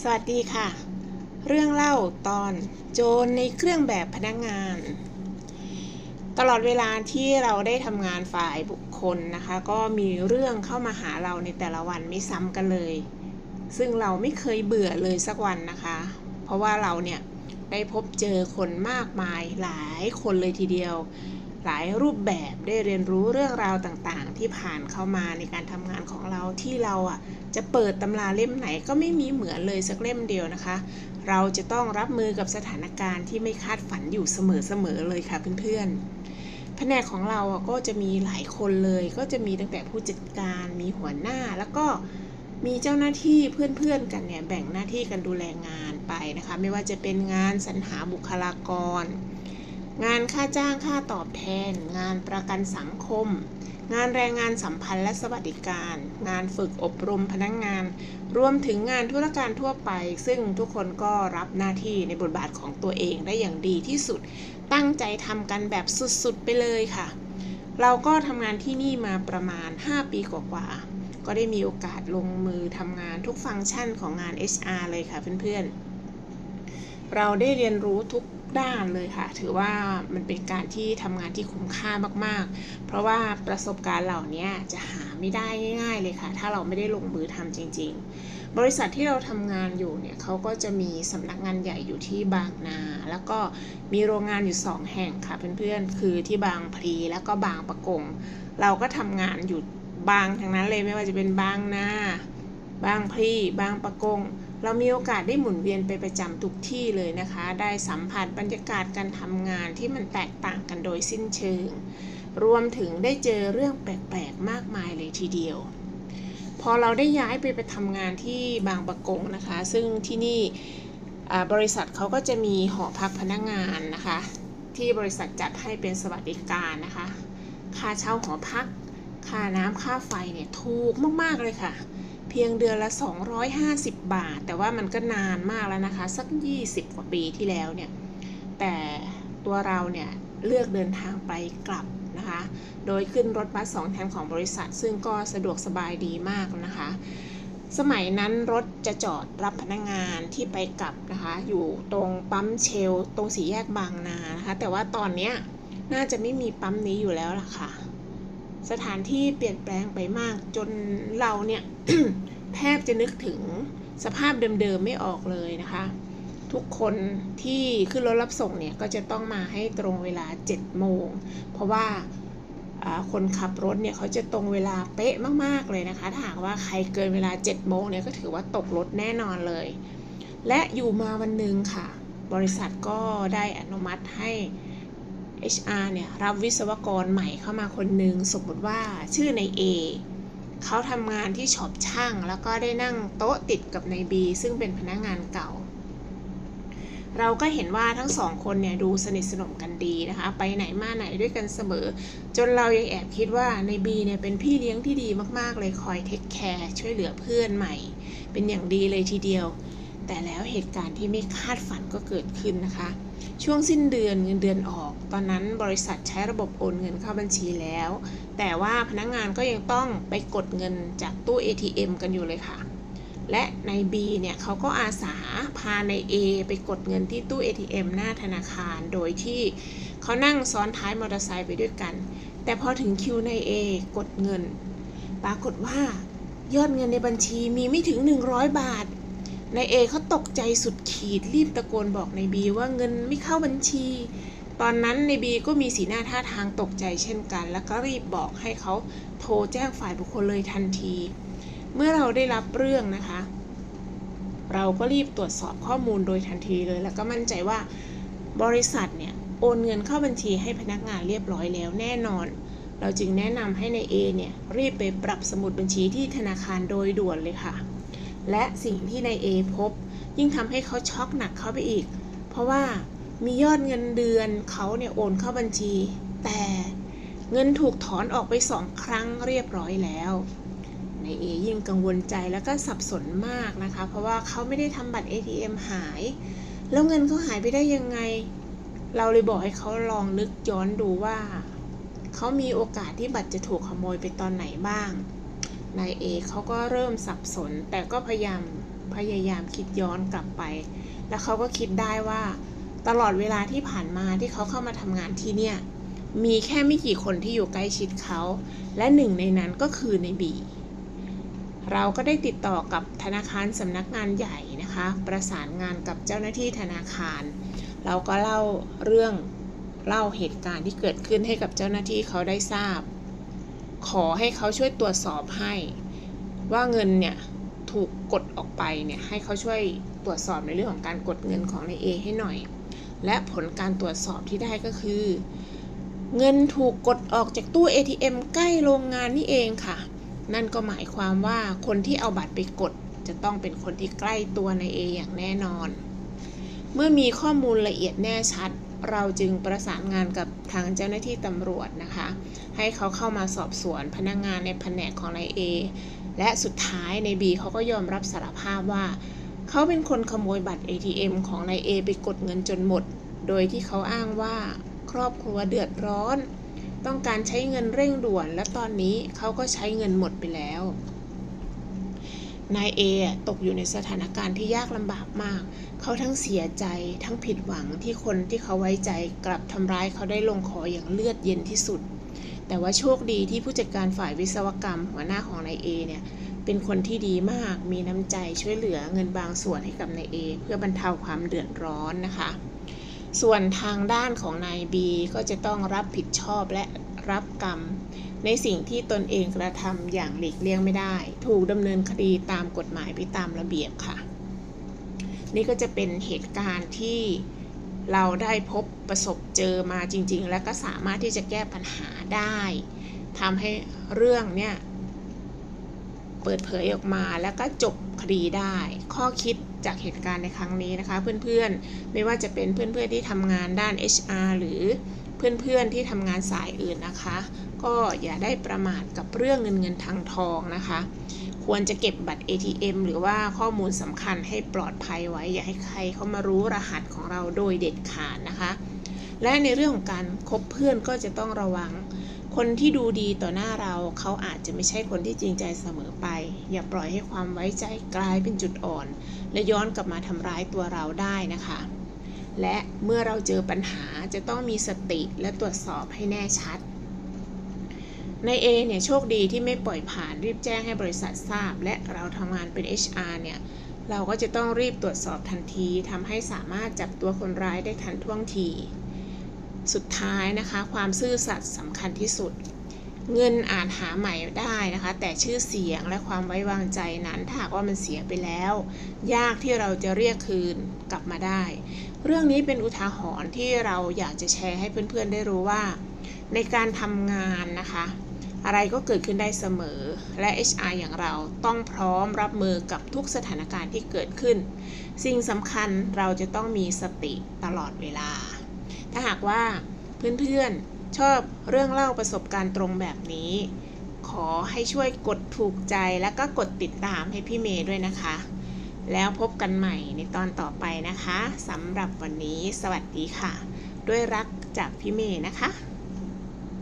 สวัสดีค่ะ เรื่องเล่าตอนโจรในเครื่องแบบพนักงาน ตลอดเวลาที่เราได้ทำงานฝ่ายบุคคลนะคะ ก็มีเรื่องเข้ามาหาเราในแต่ละวันไม่ซ้ำกันเลย ซึ่งเราไม่เคยเบื่อเลยสักวันนะคะ เพราะว่าเราเนี่ยได้พบเจอคนมากมายหลายคนเลยทีเดียว หลายรูปแบบได้เรียนรู้เรื่องราวต่างๆ ที่ผ่านเข้ามาในการทำงานของเราที่เราอะจะเปิดตำราเล่มไหนก็ไม่มีเหมือนเลยสักเล่มเดียวนะคะ เราจะต้องรับมือกับสถานการณ์ที่ไม่คาดฝันอยู่เสมอๆเลยค่ะเพื่อนๆแผนกของเราอะก็จะมีหลายคนเลย ก็จะมีตั้งแต่ผู้จัดการมีหัวหน้าแล้วก็มีเจ้าหน้าที่เพื่อนๆกันเนี่ยแบ่งหน้าที่กันดูแลงานไปนะคะ ไม่ว่าจะเป็นงานสรรหาบุคลากร งานค่าจ้างค่าตอบแทน งานประกันสังคม งานแรงงานสัมพันธ์และสวัสดิการ งานฝึกอบรมพนักงงาน รวมถึงงานธุรการทั่วไป ซึ่งทุกคนก็รับหน้าที่ในบทบาทของตัวเองได้อย่างดีที่สุด ตั้งใจทำกันแบบสุดๆไปเลยค่ะ เราก็ทำงานที่นี่มาประมาณ 5 ปีกว่าๆก็ได้มีโอกาสลงมือทำงานทุกฟังก์ชันของงาน HR เลยค่ะเพื่อนๆ เราได้เรียนรู้ทุก ด้านเลยค่ะ ถือว่ามันเป็นการที่ทำงานที่คุ้มค่ามากๆ เพราะว่าประสบการณ์เหล่านี้จะหาไม่ได้ง่าย ๆ เลยค่ะ ถ้าเราไม่ได้ลงมือทำจริง ๆ บริษัทที่เราทำงานอยู่เนี่ยเขาก็จะมีสำนักงานใหญ่อยู่ที่บางนา แล้วก็มีโรงงานอยู่ 2 แห่งค่ะเพื่อนๆ คือที่บางพลีแล้วก็บางประกง เราก็ทำงานอยู่บางทั้งนั้นเลยไม่ว่าจะเป็นบางนา บางพลีบางประกง เรามีโอกาสได้หมุนเวียนไปประจำทุกที่เลยนะคะ ได้สัมผัสบรรยากาศการทำงานที่มันแตกต่างกันโดยสิ้นเชิง รวมถึงได้เจอเรื่องแปลกๆ มากมายเลยทีเดียว พอเราได้ย้ายไปไปทำงานที่บางประกงนะคะ ซึ่งที่นี่บริษัทเขาก็จะมีหอพักพนักงานนะคะ ที่บริษัทจัดให้เป็นสวัสดิการนะคะ ค่าเช่าหอพัก ค่าน้ำค่าไฟเนี่ยถูกมากๆเลยค่ะ เพียงเดือนละ 250 บาท แต่ว่ามันก็นานมากแล้วนะคะ สัก 20 กว่าปีที่แล้วเนี่ย แต่ตัวเราเนี่ยเลือกเดินทางไปกลับนะคะ โดยขึ้นรถบัสสองแถวของบริษัท ซึ่งก็สะดวกสบายดีมากนะคะ สมัยนั้นรถจะจอดรับพนักงานที่ไปกลับนะคะ อยู่ตรงปั๊มเชล ตรงสีแยกบางนานะคะ แต่ว่าตอนนี้น่าจะไม่มีปั๊มนี้อยู่แล้วล่ะค่ะ สถานที่เปลี่ยนแปลงไปมาก จนเราเนี่ยแทบจะนึกถึงสภาพเดิมๆไม่ออกเลยนะคะ ทุกคนที่ขึ้นรถรับส่งเนี่ยก็จะต้องมาให้ตรงเวลา 7 โมง เพราะว่าคนขับรถเนี่ยเขาจะตรงเวลาเป๊ะมากๆเลยนะคะ ถ้าหากว่าใครเกินเวลา 7 โมงเนี่ยก็ถือว่าตกรถแน่นอนเลย และอยู่มาวันหนึ่งค่ะ บริษัทก็ได้อนุมัติให้ HR เนี่ยรับวิศวกรใหม่เข้ามาคนหนึ่งสมมติว่าชื่อใน A เขาทำงานที่ช็อปช่าง แล้วก็ได้นั่งโต๊ะติดกับใน B ซึ่งเป็นพนักงานเก่า เราก็เห็นว่าทั้งสองคนเนี่ยดูสนิทสนมกันดีนะคะ ไปไหนมาไหนด้วยกันเสมอ จนเรายังแอบคิดว่าใน B เนี่ยเป็นพี่เลี้ยงที่ดีมากๆ เลยคอยเทคแคร์ช่วยเหลือเพื่อนใหม่ เป็นอย่างดีเลยทีเดียว แต่แล้วเหตุการณ์ที่ไม่คาดฝันก็เกิดขึ้นนะคะ ช่วงสิ้นเดือนเงินเดือนออก ตอนนั้นบริษัทใช้ระบบโอนเงินเข้าบัญชีแล้ว แต่ว่าพนักงงานก็ยังต้องไปกดเงินจากตู้ ATM กันอยู่เลยค่ะ และใน B เนี่ยเขาก็อาสาพาใน A ไปกดเงินที่ตู้ ATM หน้าธนาคาร โดยที่เขานั่งซ้อนท้ายมอเตอร์ไซค์ไปด้วยกัน แต่พอถึงคิวใน A กดเงิน ปรากฏว่ายอดเงินในบัญชีมีไม่ถึง 100 บาท ในเอเขาตกใจสุดขีดรีบตะโกนบอกในบีว่าเงินไม่เข้าบัญชี ตอนนั้นในบีก็มีสีหน้าท่าทางตกใจเช่นกัน แล้วก็รีบบอกให้เขาโทรแจ้งฝ่ายบุคคลเลยทันที เมื่อเราได้รับเรื่องนะคะ เราก็รีบตรวจสอบข้อมูลโดยทันทีเลย แล้วก็มั่นใจว่าบริษัทเนี่ยโอนเงินเข้าบัญชีให้พนักงานเรียบร้อยแล้วแน่นอน เราจึงแนะนำให้ในเอเนี่ยรีบไปปรับสมุดบัญชีที่ธนาคารโดยด่วนเลยค่ะ และสิ่งที่นายเอพบ ยิ่งทำให้เขาช็อกหนักเข้าไปอีก เพราะว่ามียอดเงินเดือนเขาเนี่ยโอนเข้าบัญชี แต่เงินถูกถอนออกไปสองครั้งเรียบร้อยแล้วนายเอยิ่งกังวลใจแล้วก็สับสนมากนะคะ เพราะว่าเขาไม่ได้ทำบัตร ATM หาย แล้วเงินเขาหายไปได้ยังไง เราเลยบอกให้เขาลองนึกย้อนดูว่า เขามีโอกาสที่บัตรจะถูกขโมยไปตอนไหนบ้าง นายเอเขาก็เริ่มสับสน แต่ก็พยายามพยายามคิดย้อนกลับไป แล้วเขาก็คิดได้ว่าตลอดเวลาที่ผ่านมาที่เขาเข้ามาทำงานที่เนี่ย มีแค่ไม่กี่คนที่อยู่ใกล้ชิดเขา และหนึ่งในนั้นก็คือในบี เราก็ได้ติดต่อกับธนาคารสำนักงานใหญ่นะคะ ประสานงานกับเจ้าหน้าที่ธนาคาร เราก็เล่าเรื่องเล่าเหตุการณ์ที่เกิดขึ้นให้กับเจ้าหน้าที่เขาได้ทราบ ขอให้เขาช่วยตรวจสอบให้ ว่าเงินเนี่ยถูกกดออกไปเนี่ยให้เขาช่วยตรวจสอบในเรื่องของการกดเงินของในเอให้หน่อย และผลการตรวจสอบที่ได้ก็คือ เงินถูกกดออกจากตู้ ATM ใกล้โรงงานนี่เองค่ะ นั่นก็หมายความว่าคนที่เอาบัตรไปกดจะต้องเป็นคนที่ใกล้ตัวในเออย่างแน่นอน เมื่อมีข้อมูลละเอียดแน่ชัด เราจึงประสานงานกับทางเจ้าหน้าที่ตำรวจนะคะ ให้เขาเข้ามาสอบสวนพนักงงานในแผนกของนายเอและสุดท้ายในบีเขาก็ยอมรับสารภาพว่า เขาเป็นคนขโมยบัตร ATM ของนายเอไปกดเงินจนหมด โดยที่เขาอ้างว่าครอบครัวเดือดร้อน ต้องการใช้เงินเร่งด่วน และตอนนี้เขาก็ใช้เงินหมดไปแล้ว นายเอตกอยู่ในสถานการณ์ที่ยากลำบากมาก เขาทั้งเสียใจทั้งผิดหวังที่คนที่เขาไว้ใจกลับทำร้ายเขาได้ลงคออย่างเลือดเย็นที่สุด แต่ว่าโชคดีที่ผู้จัดการฝ่ายวิศวกรรม หัวหน้าของนายเอเนี่ยเป็นคนที่ดีมาก มีน้ำใจช่วยเหลือเงินบางส่วนให้กับนายเอเพื่อบรรเทาความเดือดร้อนนะคะ ส่วนทางด้านของนายบีก็จะต้องรับผิดชอบและรับกรรม ในสิ่งที่ตนเองกระทำอย่างหลีกเลี่ยงไม่ได้ ถูกดำเนินคดีตามกฎหมายไปตามระเบียบค่ะ นี่ก็จะเป็นเหตุการณ์ที่เราได้พบประสบเจอมาจริง ๆ และก็สามารถที่จะแก้ปัญหาได้ทำให้เรื่องเนี่ยเปิดเผยออกมาแล้วก็จบคดีได้ ข้อคิดจากเหตุการณ์ในครั้งนี้นะคะ เพื่อนๆ ไม่ว่าจะเป็นเพื่อนๆที่ทำงานด้าน HR หรือ เพื่อนๆที่ทำงานสายอื่นนะคะ ก็อย่าได้ประมาทกับเรื่องเงินเงินทางทองนะคะ ควรจะเก็บบัตร ATM หรือว่าข้อมูลสำคัญให้ปลอดภัยไว้ อย่าให้ใครเข้ามารู้รหัสของเราโดยเด็ดขาดนะคะ และในเรื่องของการคบเพื่อนก็จะต้องระวัง คนที่ดูดีต่อหน้าเราเขาอาจจะไม่ใช่คนที่จริงใจเสมอไป อย่าปล่อยให้ความไว้ใจกลายเป็นจุดอ่อน และย้อนกลับมาทำร้ายตัวเราได้นะคะ และเมื่อเราเจอปัญหาจะต้องมีสติและตรวจสอบให้แน่ชัด ใน A เนี่ย โชคดีที่ไม่ปล่อยผ่านรีบแจ้งให้บริษัททราบ และเราทำงานเป็น HR เนี่ย เราก็จะต้องรีบตรวจสอบทันทีทำให้สามารถจับตัวคนร้ายได้ทันท่วงที สุดท้ายนะคะ ความซื่อสัตย์สำคัญที่สุด เงินอาจหาใหม่ได้นะคะ แต่ชื่อเสียงและความไว้วางใจนั้นถ้าหากว่ามันเสียไปแล้ว ยากที่เราจะเรียกคืนกลับมาได้ เรื่องนี้เป็นอุทาหรณ์ที่เราอยากจะแชร์ให้เพื่อนๆได้รู้ว่า ในการทำงานนะคะ อะไรก็เกิดขึ้นได้เสมอ และ HR อย่างเราต้องพร้อมรับมือกับทุกสถานการณ์ที่เกิดขึ้น สิ่งสำคัญเราจะต้องมีสติตลอดเวลา ถ้าหากว่าเพื่อนๆชอบเรื่องเล่าประสบการณ์ตรงแบบนี้ ขอให้ช่วยกดถูกใจแล้วก็กดติดตามให้พี่เมย์ด้วยนะคะ แล้วพบกันใหม่ในตอนต่อไปนะคะสำหรับวันนี้สวัสดีค่ะ ด้วยรักจากพี่เมย์นะคะ